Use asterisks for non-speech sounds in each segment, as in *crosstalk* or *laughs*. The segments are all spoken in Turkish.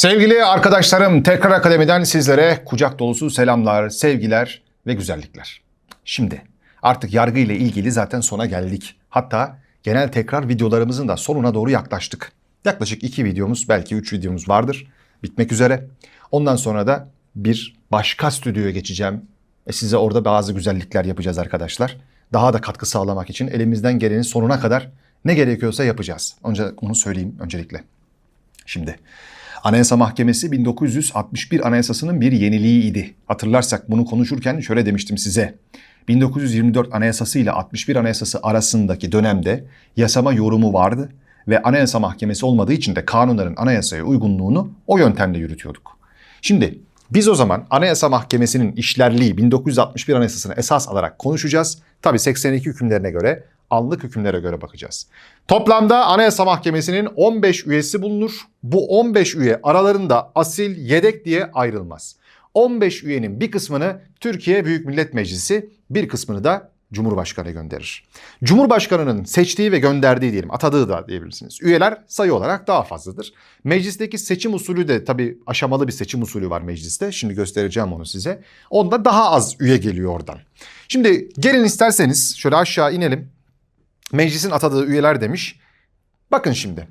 Sevgili arkadaşlarım Tekrar Akademi'den sizlere kucak dolusu selamlar, sevgiler ve güzellikler. Şimdi artık yargı ile ilgili zaten sona geldik. Hatta genel tekrar videolarımızın da sonuna doğru yaklaştık. Yaklaşık iki videomuz belki üç videomuz vardır. Bitmek üzere. Ondan sonra da bir başka stüdyoya geçeceğim. E size orada bazı güzellikler yapacağız arkadaşlar. Daha da katkı sağlamak için elimizden gelenin sonuna kadar ne gerekiyorsa yapacağız. Önce onu söyleyeyim öncelikle. Şimdi Anayasa Mahkemesi 1961 Anayasası'nın bir yeniliğiydi. Hatırlarsak bunu konuşurken şöyle demiştim size. 1924 Anayasası ile 61 Anayasası arasındaki dönemde yasama yorumu vardı ve Anayasa Mahkemesi olmadığı için de kanunların anayasaya uygunluğunu o yöntemle yürütüyorduk. Şimdi biz o zaman Anayasa Mahkemesi'nin işlerliği 1961 Anayasası'nı esas alarak konuşacağız. Tabi 82 hükümlerine göre anlık hükümlere göre bakacağız. Toplamda Anayasa Mahkemesi'nin 15 üyesi bulunur. Bu 15 üye aralarında asil, yedek diye ayrılmaz. 15 üyenin bir kısmını Türkiye Büyük Millet Meclisi, bir kısmını da Cumhurbaşkanı gönderir. Cumhurbaşkanının seçtiği ve gönderdiği diyelim, atadığı da diyebilirsiniz. Üyeler sayı olarak daha fazladır. Meclisteki seçim usulü de tabii aşamalı bir seçim usulü var mecliste. Şimdi göstereceğim onu size. Onda daha az üye geliyor oradan. Şimdi gelin isterseniz şöyle aşağı inelim. Meclisin atadığı üyeler demiş. Bakın şimdi.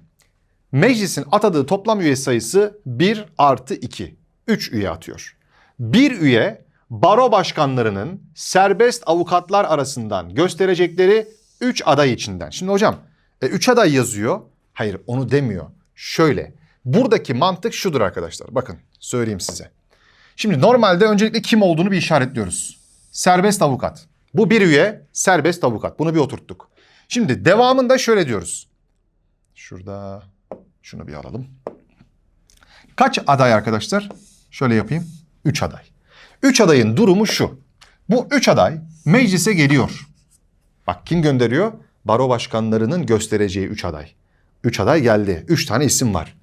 Meclisin atadığı toplam üye sayısı 1 artı 2. 3 üye atıyor. Bir üye baro başkanlarının serbest avukatlar arasından gösterecekleri 3 aday içinden. Şimdi hocam 3 aday yazıyor. Hayır onu demiyor. Şöyle. Buradaki mantık şudur arkadaşlar. Bakın söyleyeyim size. Şimdi normalde öncelikle kim olduğunu bir işaretliyoruz. Serbest avukat. Bu bir üye serbest avukat. Bunu bir oturttuk. Şimdi devamında şöyle diyoruz. Şurada şunu bir alalım. Kaç aday arkadaşlar? Şöyle yapayım. 3 aday. 3 adayın durumu şu. Bu 3 aday meclise geliyor. Bak kim gönderiyor? Baro başkanlarının göstereceği 3 aday. 3 aday geldi. 3 tane isim var.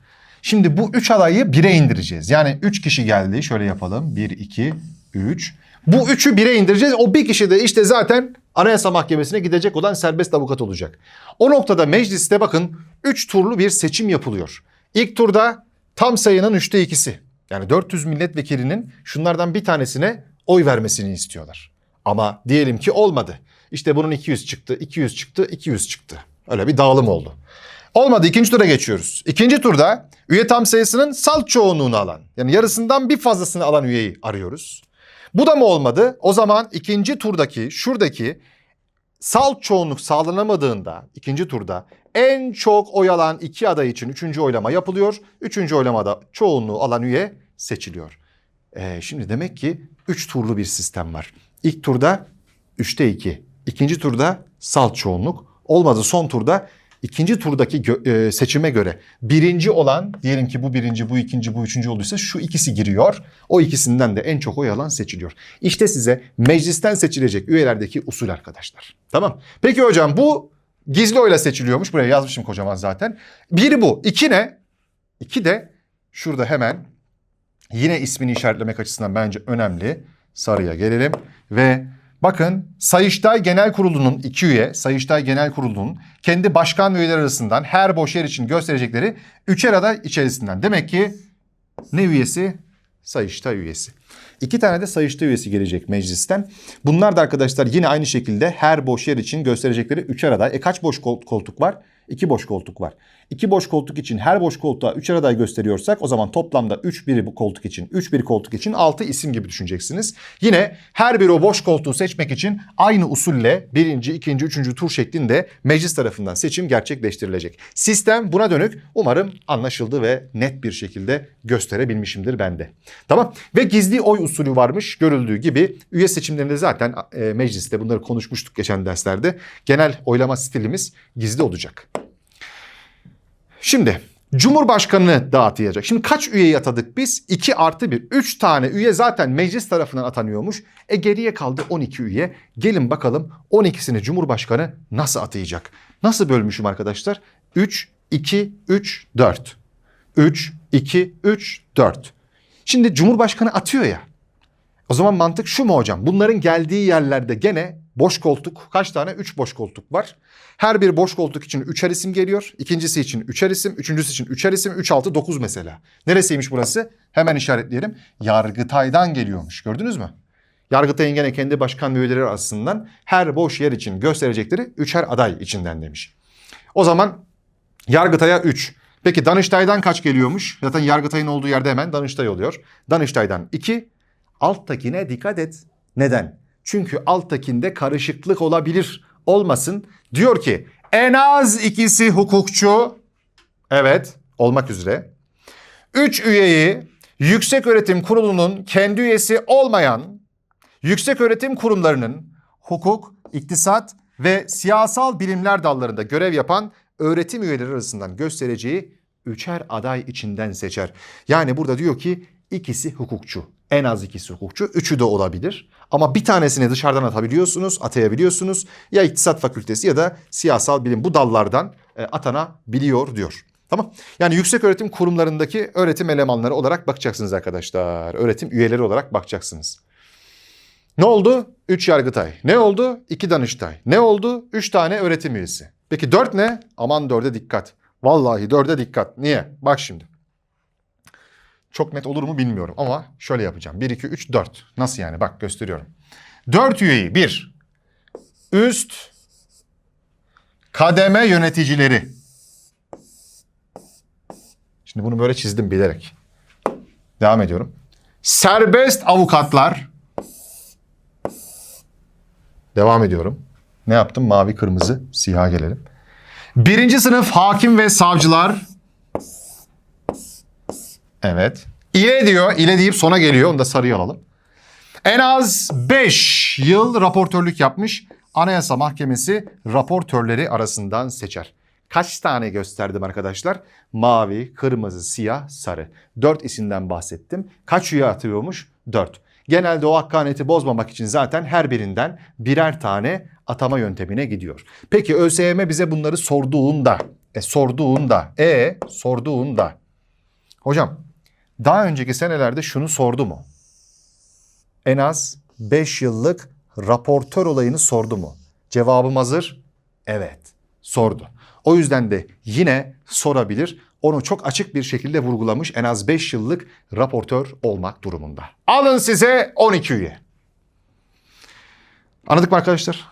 Şimdi bu 3 adayı 1'e indireceğiz. Yani 3 kişi geldi. Şöyle yapalım. 1, 2, 3. Bu 3'ü 1'e indireceğiz. O bir kişi de işte zaten Anayasa Mahkemesi'ne gidecek olan serbest avukat olacak. O noktada mecliste bakın 3 turlu bir seçim yapılıyor. İlk turda tam sayının 3'te 2'si. Yani 400 milletvekilinin şunlardan bir tanesine oy vermesini istiyorlar. Ama diyelim ki olmadı. İşte bunun 200 çıktı, 200 çıktı, 200 çıktı. Öyle bir dağılım oldu. Olmadı ikinci tura geçiyoruz. İkinci turda üye tam sayısının salt çoğunluğunu alan yani yarısından bir fazlasını alan üyeyi arıyoruz. Bu da mı olmadı? O zaman ikinci turdaki şuradaki salt çoğunluk sağlanamadığında ikinci turda en çok oy alan iki aday için üçüncü oylama yapılıyor. Üçüncü oylamada çoğunluğu alan üye seçiliyor. Ee, şimdi demek ki üç turlu bir sistem var. İlk turda üçte iki. İkinci turda salt çoğunluk. Olmadı son turda ikinci turdaki gö- e, seçime göre birinci olan diyelim ki bu birinci, bu ikinci, bu üçüncü olduysa şu ikisi giriyor. O ikisinden de en çok oy alan seçiliyor. İşte size meclisten seçilecek üyelerdeki usul arkadaşlar. Tamam. Peki hocam bu gizli oyla seçiliyormuş. Buraya yazmışım kocaman zaten. Biri bu. İki ne? İki de şurada hemen yine ismini işaretlemek açısından bence önemli. Sarıya gelelim ve Bakın Sayıştay Genel Kurulu'nun iki üye, Sayıştay Genel Kurulu'nun kendi başkan ve üyeler arasından her boş yer için gösterecekleri üçer aday içerisinden. Demek ki ne üyesi? Sayıştay üyesi. İki tane de Sayıştay üyesi gelecek meclisten. Bunlar da arkadaşlar yine aynı şekilde her boş yer için gösterecekleri üçer aday. E kaç boş kol- koltuk var? İki boş koltuk var. İki boş koltuk için her boş koltuğa üçer aday gösteriyorsak o zaman toplamda üç biri bu koltuk için, üç biri koltuk için altı isim gibi düşüneceksiniz. Yine her bir o boş koltuğu seçmek için aynı usulle birinci, ikinci, üçüncü tur şeklinde meclis tarafından seçim gerçekleştirilecek. Sistem buna dönük umarım anlaşıldı ve net bir şekilde gösterebilmişimdir ben de. Tamam ve gizli oy usulü varmış görüldüğü gibi üye seçimlerinde zaten e, mecliste bunları konuşmuştuk geçen derslerde. Genel oylama stilimiz gizli olacak. Şimdi Cumhurbaşkanını dağıtacak. Şimdi kaç üyeyi atadık biz? 2 artı 1. 3 tane üye zaten meclis tarafından atanıyormuş. E geriye kaldı 12 üye. Gelin bakalım 12'sini Cumhurbaşkanı nasıl atayacak? Nasıl bölmüşüm arkadaşlar? 3, 2, 3, 4. 3, 2, 3, 4. Şimdi Cumhurbaşkanı atıyor ya. O zaman mantık şu mu hocam? Bunların geldiği yerlerde gene boş koltuk kaç tane? 3 boş koltuk var. Her bir boş koltuk için üçer isim geliyor. İkincisi için üçer isim, üçüncüsü için üçer isim, 3 6 9 mesela. Neresiymiş burası? Hemen işaretleyelim. Yargıtay'dan geliyormuş. Gördünüz mü? Yargıtay'ın gene kendi başkan üyeleri arasından her boş yer için gösterecekleri üçer aday içinden demiş. O zaman Yargıtay'a 3. Peki Danıştay'dan kaç geliyormuş? Zaten Yargıtay'ın olduğu yerde hemen Danıştay oluyor. Danıştay'dan 2. Alttakine dikkat et. Neden? Çünkü alttakinde karışıklık olabilir. Olmasın. Diyor ki en az ikisi hukukçu. Evet olmak üzere. 3 üyeyi Yüksek Öğretim Kurulu'nun kendi üyesi olmayan yüksek öğretim kurumlarının hukuk, iktisat ve siyasal bilimler dallarında görev yapan öğretim üyeleri arasından göstereceği üçer aday içinden seçer. Yani burada diyor ki ikisi hukukçu. En az ikisi hukukçu. Üçü de olabilir. Ama bir tanesini dışarıdan atabiliyorsunuz, atayabiliyorsunuz. Ya iktisat fakültesi ya da siyasal bilim bu dallardan e, atanabiliyor diyor. Tamam. Yani yüksek öğretim kurumlarındaki öğretim elemanları olarak bakacaksınız arkadaşlar. Öğretim üyeleri olarak bakacaksınız. Ne oldu? 3 Yargıtay. Ne oldu? 2 Danıştay. Ne oldu? 3 tane öğretim üyesi. Peki 4 ne? Aman 4'e dikkat. Vallahi 4'e dikkat. Niye? Bak şimdi. Çok net olur mu bilmiyorum ama şöyle yapacağım. 1, 2, 3, 4. Nasıl yani? Bak gösteriyorum. 4 üyeyi 1. Üst kademe yöneticileri. Şimdi bunu böyle çizdim bilerek. Devam ediyorum. Serbest avukatlar. Devam ediyorum. Ne yaptım? Mavi, kırmızı, siyah gelelim. Birinci sınıf hakim ve savcılar. Evet. İle diyor. İle deyip sona geliyor. Onu da sarıya alalım. En az 5 yıl raportörlük yapmış Anayasa Mahkemesi raportörleri arasından seçer. Kaç tane gösterdim arkadaşlar? Mavi, kırmızı, siyah, sarı. 4 isimden bahsettim. Kaç üye atıyormuş? 4. Genelde o hakkaniyeti bozmamak için zaten her birinden birer tane atama yöntemine gidiyor. Peki ÖSYM bize bunları sorduğunda, e sorduğunda, e sorduğunda. Hocam daha önceki senelerde şunu sordu mu? En az 5 yıllık raportör olayını sordu mu? Cevabım hazır. Evet, sordu. O yüzden de yine sorabilir. Onu çok açık bir şekilde vurgulamış en az 5 yıllık raportör olmak durumunda. Alın size 12 üye. Anladık mı arkadaşlar?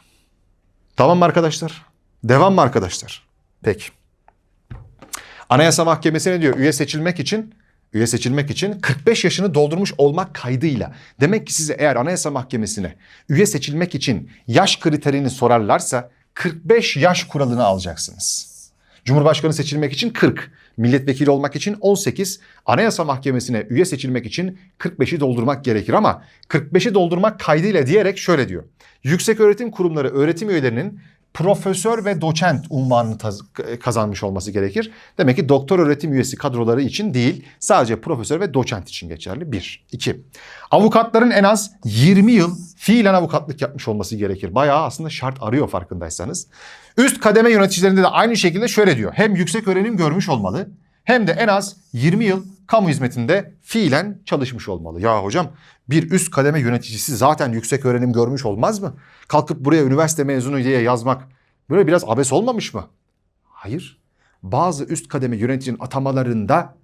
Tamam mı arkadaşlar? Devam mı arkadaşlar? Peki. Anayasa Mahkemesi ne diyor? Üye seçilmek için üye seçilmek için 45 yaşını doldurmuş olmak kaydıyla. Demek ki size eğer Anayasa Mahkemesi'ne üye seçilmek için yaş kriterini sorarlarsa 45 yaş kuralını alacaksınız. Cumhurbaşkanı seçilmek için 40, milletvekili olmak için 18, Anayasa Mahkemesi'ne üye seçilmek için 45'i doldurmak gerekir ama 45'i doldurmak kaydıyla diyerek şöyle diyor. Yüksek öğretim kurumları öğretim üyelerinin profesör ve doçent unvanını kazanmış olması gerekir. Demek ki doktor öğretim üyesi kadroları için değil, sadece profesör ve doçent için geçerli. Bir. iki. Avukatların en az 20 yıl fiilen avukatlık yapmış olması gerekir. Bayağı aslında şart arıyor farkındaysanız. Üst kademe yöneticilerinde de aynı şekilde şöyle diyor. Hem yüksek öğrenim görmüş olmalı hem de en az 20 yıl kamu hizmetinde fiilen çalışmış olmalı. Ya hocam bir üst kademe yöneticisi zaten yüksek öğrenim görmüş olmaz mı? Kalkıp buraya üniversite mezunu diye yazmak böyle biraz abes olmamış mı? Hayır. Bazı üst kademe yöneticinin atamalarında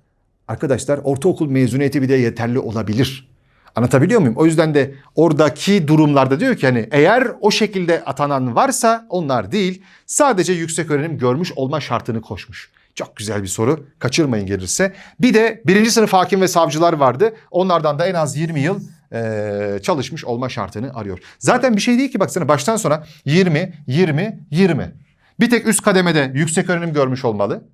arkadaşlar ortaokul mezuniyeti bile yeterli olabilir. Anlatabiliyor muyum? O yüzden de oradaki durumlarda diyor ki hani eğer o şekilde atanan varsa onlar değil sadece yüksek öğrenim görmüş olma şartını koşmuş. Çok güzel bir soru. Kaçırmayın gelirse. Bir de birinci sınıf hakim ve savcılar vardı. Onlardan da en az 20 yıl eee, çalışmış olma şartını arıyor. Zaten bir şey değil ki baksana baştan sona 20, 20, 20. Bir tek üst kademede yüksek öğrenim görmüş olmalı.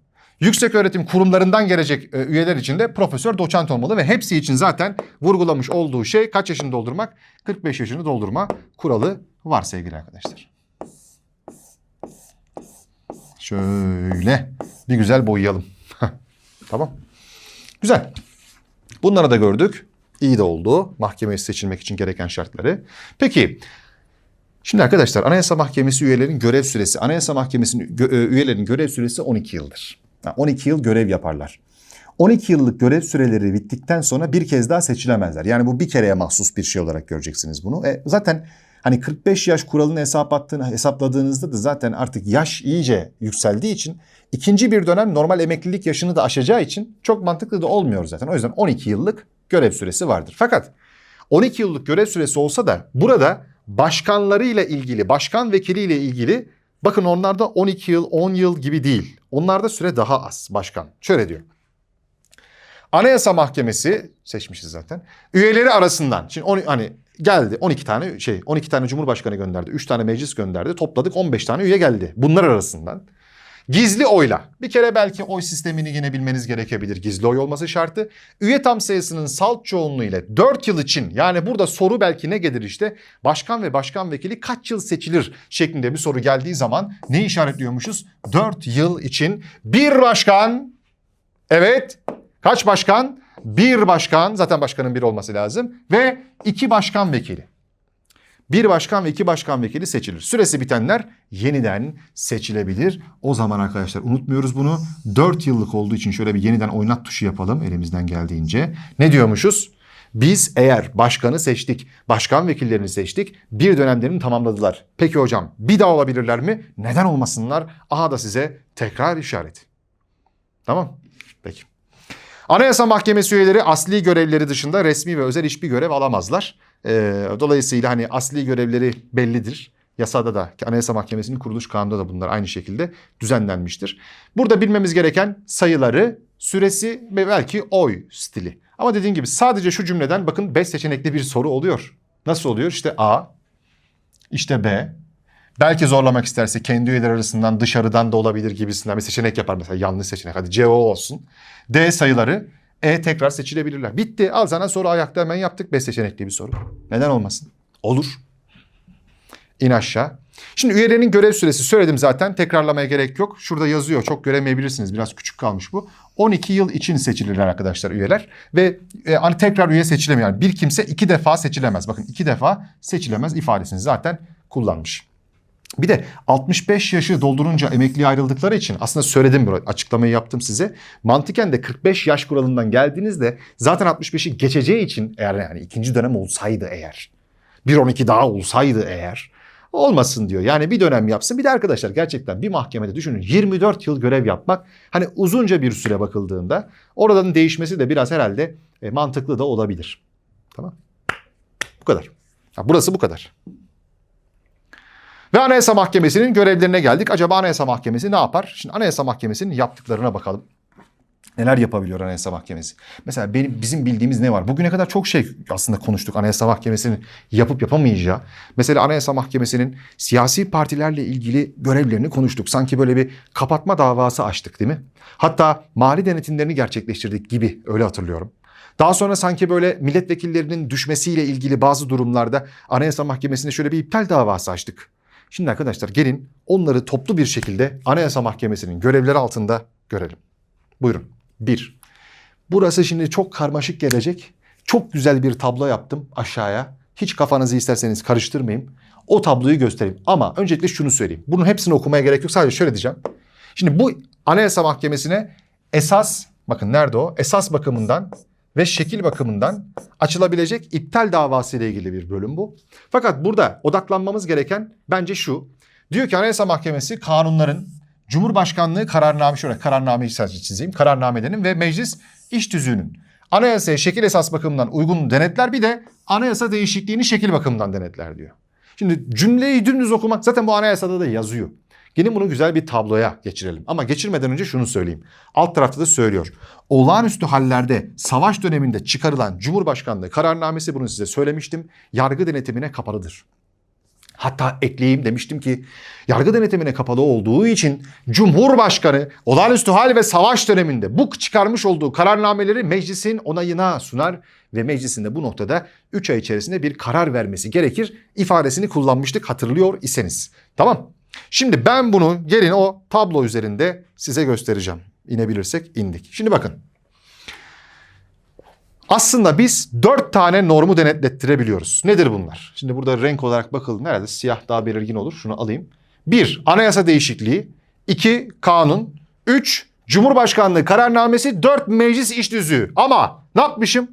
Yüksek öğretim kurumlarından gelecek e, üyeler için de profesör doçent olmalı ve hepsi için zaten vurgulamış olduğu şey kaç yaşını doldurmak? 45 yaşını doldurma kuralı var sevgili arkadaşlar. Şöyle bir güzel boyayalım. *laughs* tamam. Güzel. Bunları da gördük. İyi de oldu. Mahkemeye seçilmek için gereken şartları. Peki Şimdi arkadaşlar Anayasa Mahkemesi üyelerinin görev süresi, Anayasa Mahkemesi'nin gö- e, üyelerinin görev süresi 12 yıldır. Ha, 12 yıl görev yaparlar. 12 yıllık görev süreleri bittikten sonra bir kez daha seçilemezler. Yani bu bir kereye mahsus bir şey olarak göreceksiniz bunu. E, zaten Hani 45 yaş kuralını hesap attığını, hesapladığınızda da zaten artık yaş iyice yükseldiği için ikinci bir dönem normal emeklilik yaşını da aşacağı için çok mantıklı da olmuyor zaten. O yüzden 12 yıllık görev süresi vardır. Fakat 12 yıllık görev süresi olsa da burada başkanlarıyla ilgili, başkan vekiliyle ilgili bakın onlarda 12 yıl, 10 yıl gibi değil. Onlarda süre daha az başkan. Şöyle diyor. Anayasa Mahkemesi seçmişiz zaten. Üyeleri arasından şimdi on, hani geldi 12 tane şey 12 tane Cumhurbaşkanı gönderdi. 3 tane meclis gönderdi. Topladık 15 tane üye geldi. Bunlar arasından gizli oyla. Bir kere belki oy sistemini yine bilmeniz gerekebilir. Gizli oy olması şartı. Üye tam sayısının salt çoğunluğu ile 4 yıl için yani burada soru belki ne gelir işte başkan ve başkan vekili kaç yıl seçilir şeklinde bir soru geldiği zaman ne işaretliyormuşuz? 4 yıl için bir başkan evet Kaç başkan? Bir başkan, zaten başkanın bir olması lazım ve iki başkan vekili. Bir başkan ve iki başkan vekili seçilir. Süresi bitenler yeniden seçilebilir. O zaman arkadaşlar unutmuyoruz bunu. 4 yıllık olduğu için şöyle bir yeniden oynat tuşu yapalım elimizden geldiğince. Ne diyormuşuz? Biz eğer başkanı seçtik, başkan vekillerini seçtik, bir dönemlerini tamamladılar. Peki hocam bir daha olabilirler mi? Neden olmasınlar? Aha da size tekrar işareti. Tamam. Anayasa Mahkemesi üyeleri asli görevleri dışında resmi ve özel hiçbir görev alamazlar. Ee, dolayısıyla hani asli görevleri bellidir. Yasada da Anayasa Mahkemesi'nin kuruluş kanununda da bunlar aynı şekilde düzenlenmiştir. Burada bilmemiz gereken sayıları, süresi ve belki oy stili. Ama dediğim gibi sadece şu cümleden bakın 5 seçenekli bir soru oluyor. Nasıl oluyor? İşte A, işte B, Belki zorlamak isterse kendi üyeler arasından dışarıdan da olabilir gibisinden bir seçenek yapar. Mesela yanlış seçenek. Hadi CO olsun. D sayıları. E tekrar seçilebilirler. Bitti. Al sana soru ayakta hemen yaptık. 5 seçenekli bir soru. Neden olmasın? Olur. İn aşağı. Şimdi üyelerin görev süresi söyledim zaten. Tekrarlamaya gerek yok. Şurada yazıyor. Çok göremeyebilirsiniz. Biraz küçük kalmış bu. 12 yıl için seçilirler arkadaşlar üyeler. Ve e, hani tekrar üye seçilemiyor. Yani bir kimse iki defa seçilemez. Bakın iki defa seçilemez ifadesini zaten kullanmış. Bir de 65 yaşı doldurunca emekliye ayrıldıkları için aslında söyledim bunu açıklamayı yaptım size. Mantıken de 45 yaş kuralından geldiğinizde zaten 65'i geçeceği için eğer yani ikinci dönem olsaydı eğer 1-12 daha olsaydı eğer olmasın diyor. Yani bir dönem yapsın. Bir de arkadaşlar gerçekten bir mahkemede düşünün 24 yıl görev yapmak hani uzunca bir süre bakıldığında oradan değişmesi de biraz herhalde e, mantıklı da olabilir. Tamam. Bu kadar. Ha, burası bu kadar. Ve Anayasa Mahkemesi'nin görevlerine geldik. Acaba Anayasa Mahkemesi ne yapar? Şimdi Anayasa Mahkemesi'nin yaptıklarına bakalım. Neler yapabiliyor Anayasa Mahkemesi? Mesela benim bizim bildiğimiz ne var? Bugüne kadar çok şey aslında konuştuk Anayasa Mahkemesi'nin yapıp yapamayacağı. Mesela Anayasa Mahkemesi'nin siyasi partilerle ilgili görevlerini konuştuk. Sanki böyle bir kapatma davası açtık değil mi? Hatta mali denetimlerini gerçekleştirdik gibi öyle hatırlıyorum. Daha sonra sanki böyle milletvekillerinin düşmesiyle ilgili bazı durumlarda Anayasa Mahkemesi'ne şöyle bir iptal davası açtık. Şimdi arkadaşlar gelin onları toplu bir şekilde Anayasa Mahkemesi'nin görevleri altında görelim. Buyurun. Bir. Burası şimdi çok karmaşık gelecek. Çok güzel bir tablo yaptım aşağıya. Hiç kafanızı isterseniz karıştırmayayım. O tabloyu göstereyim. Ama öncelikle şunu söyleyeyim. Bunun hepsini okumaya gerek yok. Sadece şöyle diyeceğim. Şimdi bu Anayasa Mahkemesi'ne esas bakın nerede o? Esas bakımından ve şekil bakımından açılabilecek iptal davası ile ilgili bir bölüm bu. Fakat burada odaklanmamız gereken bence şu. Diyor ki Anayasa Mahkemesi kanunların Cumhurbaşkanlığı kararname şöyle kararnameyi sadece çizeyim. Kararnamelerin ve meclis iş tüzüğünün anayasaya şekil esas bakımından uygun denetler bir de anayasa değişikliğini şekil bakımından denetler diyor. Şimdi cümleyi dümdüz okumak zaten bu anayasada da yazıyor. Gelin bunu güzel bir tabloya geçirelim. Ama geçirmeden önce şunu söyleyeyim. Alt tarafta da söylüyor. Olağanüstü hallerde savaş döneminde çıkarılan Cumhurbaşkanlığı kararnamesi bunu size söylemiştim. Yargı denetimine kapalıdır. Hatta ekleyeyim demiştim ki yargı denetimine kapalı olduğu için Cumhurbaşkanı olağanüstü hal ve savaş döneminde bu çıkarmış olduğu kararnameleri meclisin onayına sunar ve meclisinde bu noktada 3 ay içerisinde bir karar vermesi gerekir ifadesini kullanmıştık hatırlıyor iseniz. Tamam. Şimdi ben bunu gelin o tablo üzerinde size göstereceğim. İnebilirsek indik. Şimdi bakın. Aslında biz dört tane normu denetlettirebiliyoruz. Nedir bunlar? Şimdi burada renk olarak bakıldı. Nerede? Siyah daha belirgin olur. Şunu alayım. Bir, anayasa değişikliği. iki kanun. Üç, Cumhurbaşkanlığı kararnamesi. Dört, meclis iş tüzüğü. Ama ne yapmışım?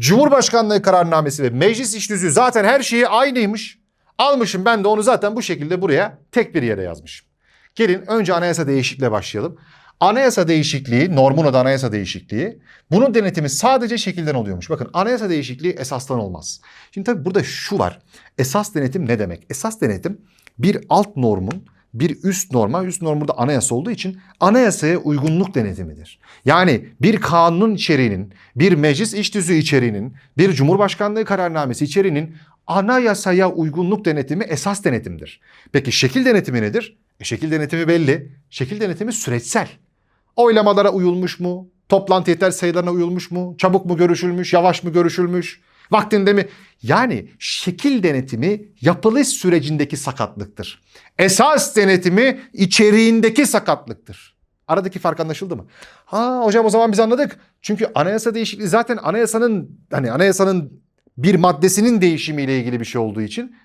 Cumhurbaşkanlığı kararnamesi ve meclis iş tüzüğü zaten her şeyi aynıymış. Almışım ben de onu zaten bu şekilde buraya tek bir yere yazmışım. Gelin önce anayasa değişikliğiyle başlayalım. Anayasa değişikliği, normun adı anayasa değişikliği. Bunun denetimi sadece şekilden oluyormuş. Bakın anayasa değişikliği esastan olmaz. Şimdi tabii burada şu var. Esas denetim ne demek? Esas denetim bir alt normun bir üst norma, üst norm burada anayasa olduğu için anayasaya uygunluk denetimidir. Yani bir kanunun içeriğinin, bir meclis iş tüzüğü içeriğinin, bir cumhurbaşkanlığı kararnamesi içeriğinin anayasaya uygunluk denetimi esas denetimdir. Peki şekil denetimi nedir? E, şekil denetimi belli. Şekil denetimi süreçsel. Oylamalara uyulmuş mu? Toplantı yeter sayılarına uyulmuş mu? Çabuk mu görüşülmüş? Yavaş mı görüşülmüş? Vaktinde mi? Yani şekil denetimi yapılış sürecindeki sakatlıktır. Esas denetimi içeriğindeki sakatlıktır. Aradaki fark anlaşıldı mı? Ha hocam o zaman biz anladık. Çünkü anayasa değişikliği zaten anayasanın hani anayasanın bir maddesinin değişimiyle ilgili bir şey olduğu için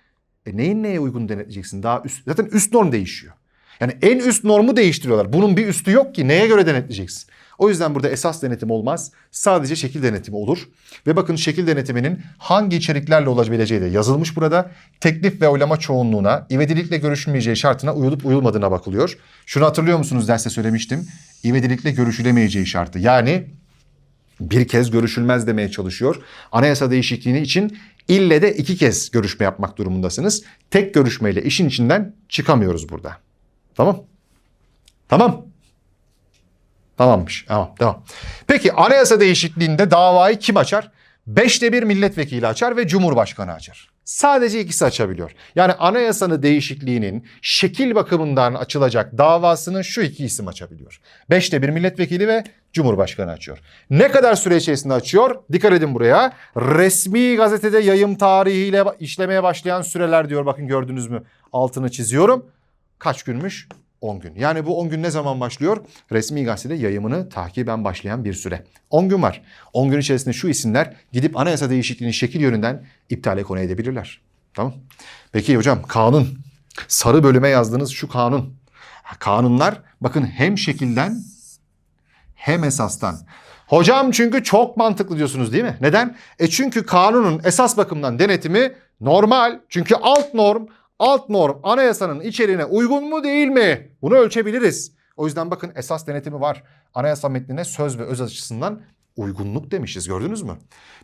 e neyin neye uygun denetleyeceksin? Daha üst, zaten üst norm değişiyor. Yani en üst normu değiştiriyorlar. Bunun bir üstü yok ki neye göre denetleyeceksin? O yüzden burada esas denetim olmaz. Sadece şekil denetimi olur. Ve bakın şekil denetiminin hangi içeriklerle olabileceği de yazılmış burada. Teklif ve oylama çoğunluğuna, ivedilikle görüşülmeyeceği şartına uyulup uyulmadığına bakılıyor. Şunu hatırlıyor musunuz derste söylemiştim. İvedilikle görüşülemeyeceği şartı. Yani bir kez görüşülmez demeye çalışıyor. Anayasa değişikliğini için ille de iki kez görüşme yapmak durumundasınız. Tek görüşmeyle işin içinden çıkamıyoruz burada. Tamam. Tamam. Tamammış. Tamam, tamam. Peki anayasa değişikliğinde davayı kim açar? Beşte bir milletvekili açar ve cumhurbaşkanı açar. Sadece ikisi açabiliyor. Yani anayasanın değişikliğinin şekil bakımından açılacak davasını şu iki isim açabiliyor. Beşte bir milletvekili ve cumhurbaşkanı açıyor. Ne kadar süre içerisinde açıyor? Dikkat edin buraya. Resmi gazetede yayım tarihiyle işlemeye başlayan süreler diyor. Bakın gördünüz mü? Altını çiziyorum. Kaç günmüş? 10 gün. Yani bu 10 gün ne zaman başlıyor? Resmi gazetede yayımını takiben başlayan bir süre. 10 gün var. 10 gün içerisinde şu isimler gidip anayasa değişikliğinin şekil yönünden iptale konu edebilirler. Tamam. Peki hocam kanun. Sarı bölüme yazdığınız şu kanun. Kanunlar bakın hem şekilden hem esastan. Hocam çünkü çok mantıklı diyorsunuz değil mi? Neden? E çünkü kanunun esas bakımdan denetimi normal. Çünkü alt norm alt norm anayasanın içeriğine uygun mu değil mi? Bunu ölçebiliriz. O yüzden bakın esas denetimi var. Anayasa metnine söz ve öz açısından uygunluk demişiz gördünüz mü?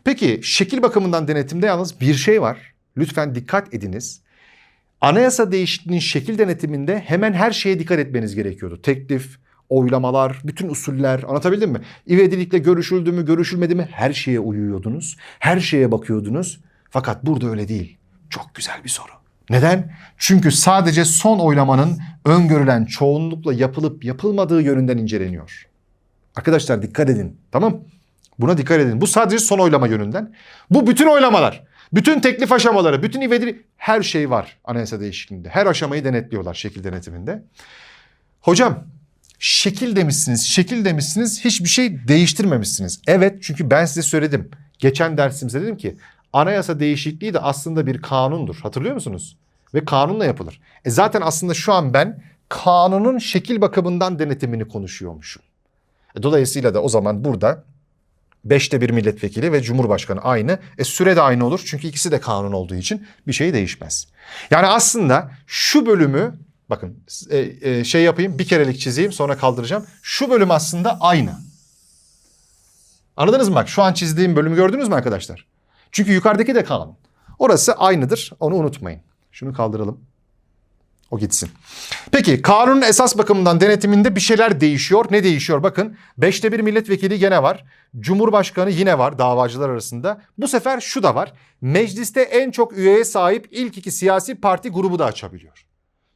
Peki şekil bakımından denetimde yalnız bir şey var. Lütfen dikkat ediniz. Anayasa değişikliğinin şekil denetiminde hemen her şeye dikkat etmeniz gerekiyordu. Teklif, oylamalar, bütün usuller anlatabildim mi? İvedilikle görüşüldü mü, görüşülmedi mi her şeye uyuyordunuz. Her şeye bakıyordunuz. Fakat burada öyle değil. Çok güzel bir soru. Neden? Çünkü sadece son oylamanın öngörülen çoğunlukla yapılıp yapılmadığı yönünden inceleniyor. Arkadaşlar dikkat edin. Tamam? Buna dikkat edin. Bu sadece son oylama yönünden. Bu bütün oylamalar. Bütün teklif aşamaları, bütün ivedi her şey var anayasa değişikliğinde. Her aşamayı denetliyorlar şekil denetiminde. Hocam şekil demişsiniz, şekil demişsiniz, hiçbir şey değiştirmemişsiniz. Evet çünkü ben size söyledim. Geçen dersimizde dedim ki anayasa değişikliği de aslında bir kanundur. Hatırlıyor musunuz? Ve kanunla yapılır. E zaten aslında şu an ben kanunun şekil bakımından denetimini konuşuyormuşum. E dolayısıyla da o zaman burada beşte bir milletvekili ve cumhurbaşkanı aynı. E süre de aynı olur çünkü ikisi de kanun olduğu için bir şey değişmez. Yani aslında şu bölümü bakın e, e, şey yapayım bir kerelik çizeyim sonra kaldıracağım. Şu bölüm aslında aynı. Anladınız mı bak şu an çizdiğim bölümü gördünüz mü arkadaşlar? Çünkü yukarıdaki de kanun. Orası aynıdır onu unutmayın. Şunu kaldıralım. O gitsin. Peki kanunun esas bakımından denetiminde bir şeyler değişiyor. Ne değişiyor? Bakın beşte bir milletvekili gene var. Cumhurbaşkanı yine var davacılar arasında. Bu sefer şu da var. Mecliste en çok üyeye sahip ilk iki siyasi parti grubu da açabiliyor.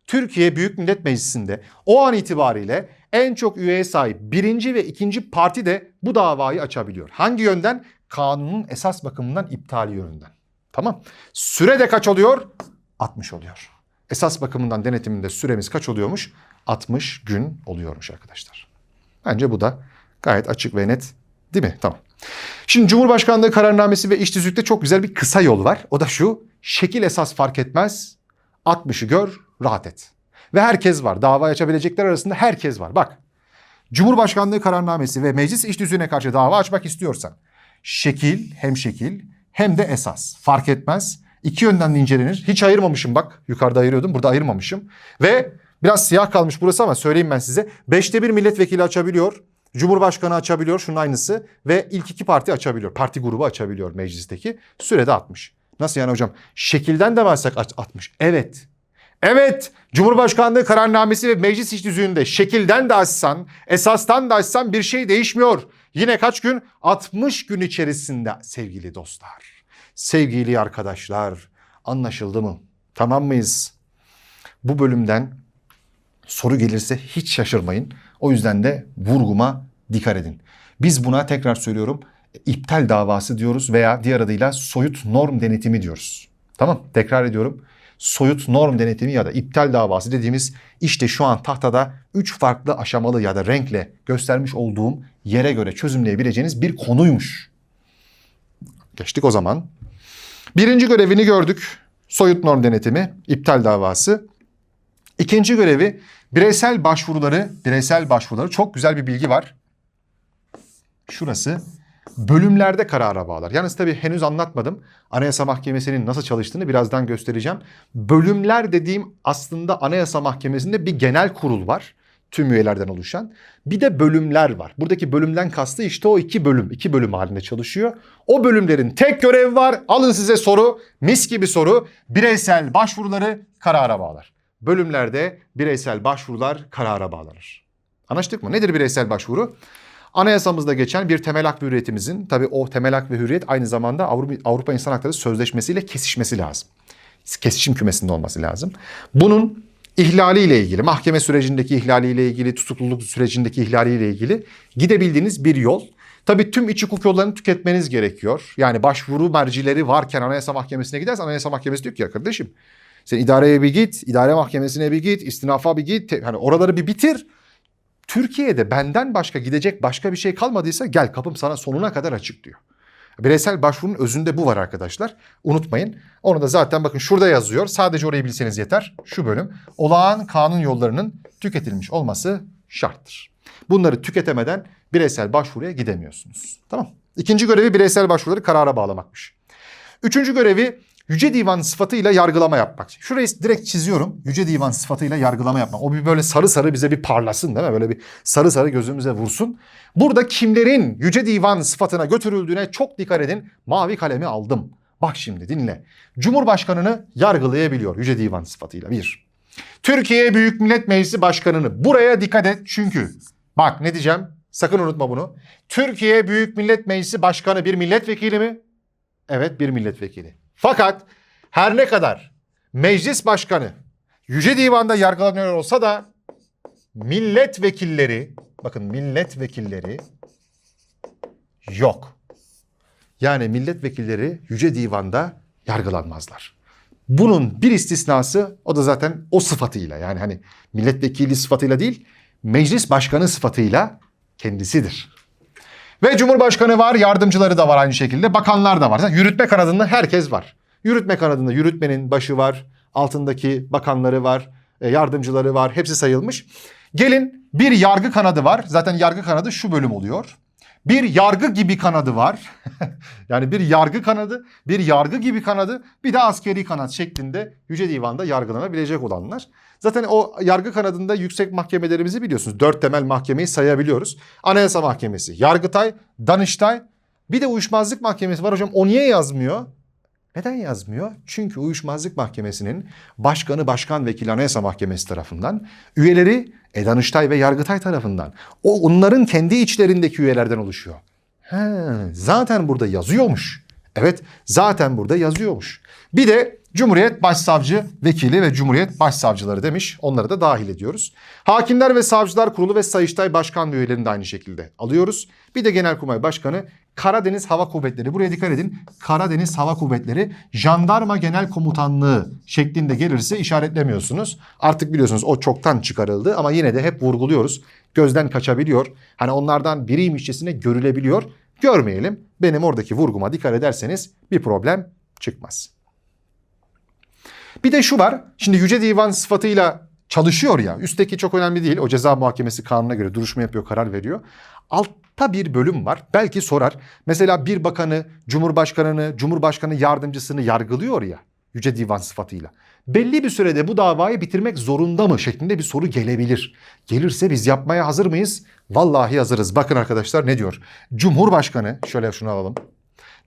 Türkiye Büyük Millet Meclisi'nde o an itibariyle en çok üyeye sahip birinci ve ikinci parti de bu davayı açabiliyor. Hangi yönden? Kanunun esas bakımından iptali yönünden. Tamam. Süre de kaç oluyor? 60 oluyor. Esas bakımından denetiminde süremiz kaç oluyormuş? 60 gün oluyormuş arkadaşlar. Bence bu da gayet açık ve net değil mi? Tamam. Şimdi Cumhurbaşkanlığı kararnamesi ve iş tüzükte çok güzel bir kısa yol var. O da şu. Şekil esas fark etmez. 60'ı gör, rahat et. Ve herkes var. Dava açabilecekler arasında herkes var. Bak. Cumhurbaşkanlığı kararnamesi ve meclis iş tüzüğüne karşı dava açmak istiyorsan şekil hem şekil hem de esas fark etmez iki yönden de incelenir. Hiç ayırmamışım bak. Yukarıda ayırıyordum. Burada ayırmamışım. Ve biraz siyah kalmış burası ama söyleyeyim ben size. Beşte bir milletvekili açabiliyor. Cumhurbaşkanı açabiliyor. Şunun aynısı. Ve ilk iki parti açabiliyor. Parti grubu açabiliyor meclisteki. Sürede 60. Nasıl yani hocam? Şekilden de varsak 60. Evet. Evet, Cumhurbaşkanlığı kararnamesi ve meclis iş düzüğünde şekilden de açsan, esastan da açsan bir şey değişmiyor. Yine kaç gün? 60 gün içerisinde sevgili dostlar, sevgili arkadaşlar. Anlaşıldı mı? Tamam mıyız? Bu bölümden soru gelirse hiç şaşırmayın. O yüzden de vurguma dikkat edin. Biz buna tekrar söylüyorum iptal davası diyoruz veya diğer adıyla soyut norm denetimi diyoruz. Tamam tekrar ediyorum soyut norm denetimi ya da iptal davası dediğimiz işte şu an tahtada 3 farklı aşamalı ya da renkle göstermiş olduğum yere göre çözümleyebileceğiniz bir konuymuş. Geçtik o zaman. Birinci görevini gördük. Soyut norm denetimi, iptal davası. İkinci görevi bireysel başvuruları, bireysel başvuruları çok güzel bir bilgi var. Şurası bölümlerde karara bağlar. Yalnız tabii henüz anlatmadım. Anayasa Mahkemesi'nin nasıl çalıştığını birazdan göstereceğim. Bölümler dediğim aslında Anayasa Mahkemesi'nde bir genel kurul var. Tüm üyelerden oluşan. Bir de bölümler var. Buradaki bölümden kastı işte o iki bölüm. iki bölüm halinde çalışıyor. O bölümlerin tek görevi var. Alın size soru. Mis gibi soru. Bireysel başvuruları karara bağlar. Bölümlerde bireysel başvurular karara bağlanır. Anlaştık mı? Nedir bireysel başvuru? Anayasamızda geçen bir temel hak ve hürriyetimizin tabii o temel hak ve hürriyet aynı zamanda Avrupa, Avrupa İnsan Hakları Sözleşmesi ile kesişmesi lazım. Kesişim kümesinde olması lazım. Bunun ihlaliyle ilgili, mahkeme sürecindeki ihlaliyle ilgili, tutukluluk sürecindeki ihlaliyle ilgili gidebildiğiniz bir yol. Tabii tüm iç hukuk yollarını tüketmeniz gerekiyor. Yani başvuru mercileri varken Anayasa Mahkemesi'ne gidersen Anayasa Mahkemesi diyor ki ya kardeşim sen idareye bir git, idare mahkemesine bir git, istinafa bir git. Hani oraları bir bitir. Türkiye'de benden başka gidecek başka bir şey kalmadıysa gel kapım sana sonuna kadar açık diyor. Bireysel başvurunun özünde bu var arkadaşlar. Unutmayın. Onu da zaten bakın şurada yazıyor. Sadece orayı bilseniz yeter. Şu bölüm. Olağan kanun yollarının tüketilmiş olması şarttır. Bunları tüketemeden bireysel başvuruya gidemiyorsunuz. Tamam. İkinci görevi bireysel başvuruları karara bağlamakmış. Üçüncü görevi Yüce Divan sıfatıyla yargılama yapmak. Şurayı direkt çiziyorum. Yüce Divan sıfatıyla yargılama yapmak. O bir böyle sarı sarı bize bir parlasın değil mi? Böyle bir sarı sarı gözümüze vursun. Burada kimlerin Yüce Divan sıfatına götürüldüğüne çok dikkat edin. Mavi kalemi aldım. Bak şimdi dinle. Cumhurbaşkanını yargılayabiliyor Yüce Divan sıfatıyla. Bir. Türkiye Büyük Millet Meclisi Başkanı'nı. Buraya dikkat et çünkü. Bak ne diyeceğim? Sakın unutma bunu. Türkiye Büyük Millet Meclisi Başkanı bir milletvekili mi? Evet bir milletvekili. Fakat her ne kadar meclis başkanı Yüce Divan'da yargılanıyor olsa da milletvekilleri bakın milletvekilleri yok. Yani milletvekilleri Yüce Divan'da yargılanmazlar. Bunun bir istisnası o da zaten o sıfatıyla yani hani milletvekili sıfatıyla değil meclis başkanı sıfatıyla kendisidir. Ve Cumhurbaşkanı var, yardımcıları da var aynı şekilde, bakanlar da var. Yürütme kanadında herkes var. Yürütme kanadında yürütmenin başı var, altındaki bakanları var, e, yardımcıları var, hepsi sayılmış. Gelin bir yargı kanadı var. Zaten yargı kanadı şu bölüm oluyor. Bir yargı gibi kanadı var. *laughs* yani bir yargı kanadı, bir yargı gibi kanadı, bir de askeri kanat şeklinde Yüce Divan'da yargılanabilecek olanlar. Zaten o yargı kanadında yüksek mahkemelerimizi biliyorsunuz. Dört temel mahkemeyi sayabiliyoruz. Anayasa Mahkemesi, Yargıtay, Danıştay, bir de uyuşmazlık mahkemesi var hocam. O niye yazmıyor? Neden yazmıyor? Çünkü Uyuşmazlık Mahkemesi'nin başkanı başkan vekili Anayasa Mahkemesi tarafından, üyeleri e, Danıştay ve Yargıtay tarafından. O onların kendi içlerindeki üyelerden oluşuyor. He, zaten burada yazıyormuş. Evet zaten burada yazıyormuş. Bir de Cumhuriyet Başsavcı Vekili ve Cumhuriyet Başsavcıları demiş. Onları da dahil ediyoruz. Hakimler ve Savcılar Kurulu ve Sayıştay Başkan üyelerini de aynı şekilde alıyoruz. Bir de Genelkurmay Başkanı Karadeniz Hava Kuvvetleri. Buraya dikkat edin. Karadeniz Hava Kuvvetleri Jandarma Genel Komutanlığı şeklinde gelirse işaretlemiyorsunuz. Artık biliyorsunuz o çoktan çıkarıldı ama yine de hep vurguluyoruz. Gözden kaçabiliyor. Hani onlardan biriymişçesine görülebiliyor. Görmeyelim. Benim oradaki vurguma dikkat ederseniz bir problem çıkmaz. Bir de şu var. Şimdi Yüce Divan sıfatıyla çalışıyor ya. Üstteki çok önemli değil. O ceza muhakemesi kanuna göre duruşma yapıyor, karar veriyor. Altta bir bölüm var. Belki sorar. Mesela bir bakanı, cumhurbaşkanını, cumhurbaşkanı yardımcısını yargılıyor ya. Yüce Divan sıfatıyla. Belli bir sürede bu davayı bitirmek zorunda mı şeklinde bir soru gelebilir. Gelirse biz yapmaya hazır mıyız? Vallahi hazırız. Bakın arkadaşlar ne diyor? Cumhurbaşkanı, şöyle şunu alalım.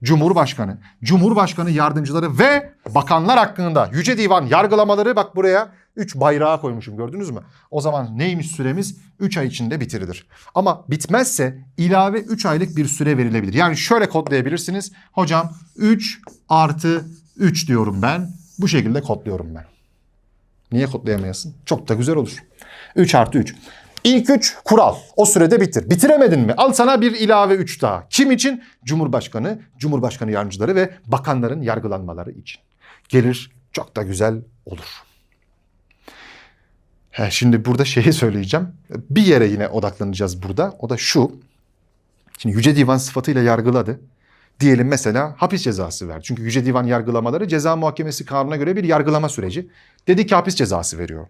Cumhurbaşkanı, Cumhurbaşkanı yardımcıları ve bakanlar hakkında Yüce Divan yargılamaları bak buraya 3 bayrağı koymuşum gördünüz mü? O zaman neymiş süremiz? 3 ay içinde bitirilir. Ama bitmezse ilave 3 aylık bir süre verilebilir. Yani şöyle kodlayabilirsiniz. Hocam 3 artı 3 diyorum ben. Bu şekilde kodluyorum ben. Niye kodlayamayasın? Çok da güzel olur. 3 artı 3. İlk 3 kural. O sürede bitir. Bitiremedin mi? Al sana bir ilave 3 daha. Kim için? Cumhurbaşkanı, Cumhurbaşkanı yardımcıları ve bakanların yargılanmaları için. Gelir çok da güzel olur. He, şimdi burada şeyi *laughs* söyleyeceğim. Bir yere yine odaklanacağız burada. O da şu. Şimdi Yüce Divan sıfatıyla yargıladı. Diyelim mesela hapis cezası verdi. Çünkü Yüce Divan yargılamaları ceza muhakemesi kanununa göre bir yargılama süreci. Dedi ki hapis cezası veriyor.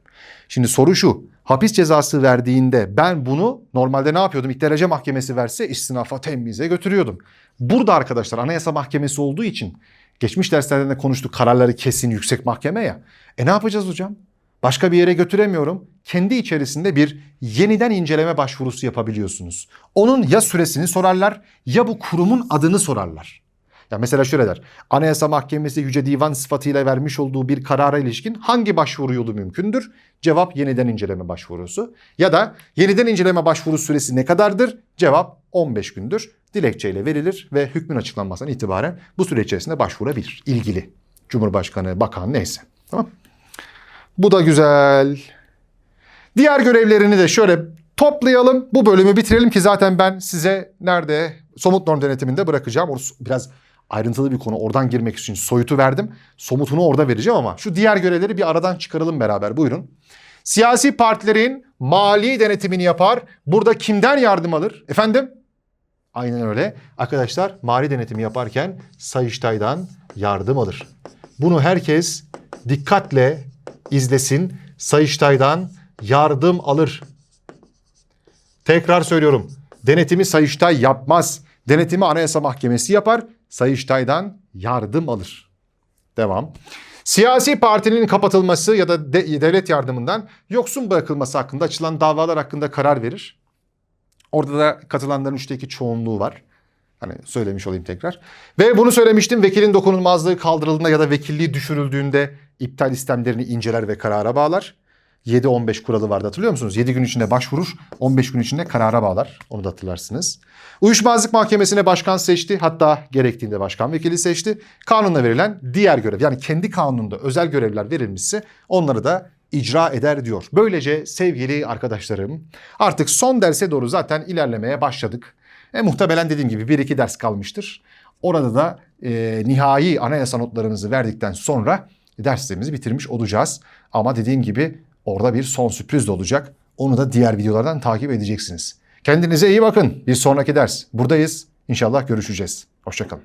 Şimdi soru şu. Hapis cezası verdiğinde ben bunu normalde ne yapıyordum? İlk derece mahkemesi verse istinafa temyize götürüyordum. Burada arkadaşlar anayasa mahkemesi olduğu için geçmiş derslerde de konuştuk kararları kesin yüksek mahkeme ya. E ne yapacağız hocam? Başka bir yere götüremiyorum. Kendi içerisinde bir yeniden inceleme başvurusu yapabiliyorsunuz. Onun ya süresini sorarlar ya bu kurumun adını sorarlar. Ya mesela şöyle der. Anayasa Mahkemesi Yüce Divan sıfatıyla vermiş olduğu bir karara ilişkin hangi başvuru yolu mümkündür? Cevap yeniden inceleme başvurusu. Ya da yeniden inceleme başvuru süresi ne kadardır? Cevap 15 gündür. Dilekçeyle verilir ve hükmün açıklanmasından itibaren bu süre içerisinde başvurabilir. İlgili. Cumhurbaşkanı, bakan neyse. Tamam bu da güzel. Diğer görevlerini de şöyle toplayalım. Bu bölümü bitirelim ki zaten ben size nerede somut norm denetiminde bırakacağım. Orası biraz ayrıntılı bir konu. Oradan girmek için soyutu verdim. Somutunu orada vereceğim ama şu diğer görevleri bir aradan çıkaralım beraber. Buyurun. Siyasi partilerin mali denetimini yapar. Burada kimden yardım alır? Efendim? Aynen öyle. Arkadaşlar mali denetimi yaparken Sayıştay'dan yardım alır. Bunu herkes dikkatle izlesin. Sayıştay'dan yardım alır. Tekrar söylüyorum. Denetimi Sayıştay yapmaz. Denetimi Anayasa Mahkemesi yapar. Sayıştay'dan yardım alır. Devam. Siyasi partinin kapatılması ya da de- devlet yardımından yoksun bırakılması hakkında açılan davalar hakkında karar verir. Orada da katılanların üçte iki çoğunluğu var. Hani söylemiş olayım tekrar. Ve bunu söylemiştim. Vekilin dokunulmazlığı kaldırıldığında ya da vekilliği düşürüldüğünde iptal istemlerini inceler ve karara bağlar. 7-15 kuralı vardı hatırlıyor musunuz? 7 gün içinde başvurur, 15 gün içinde karara bağlar. Onu da hatırlarsınız. Uyuşmazlık Mahkemesi'ne başkan seçti. Hatta gerektiğinde başkan vekili seçti. Kanunla verilen diğer görev yani kendi kanununda özel görevler verilmişse onları da icra eder diyor. Böylece sevgili arkadaşlarım artık son derse doğru zaten ilerlemeye başladık. E, muhtemelen dediğim gibi bir iki ders kalmıştır. Orada da e, nihai anayasa notlarımızı verdikten sonra derslerimizi bitirmiş olacağız. Ama dediğim gibi orada bir son sürpriz de olacak. Onu da diğer videolardan takip edeceksiniz. Kendinize iyi bakın. Bir sonraki ders buradayız. İnşallah görüşeceğiz. Hoşçakalın.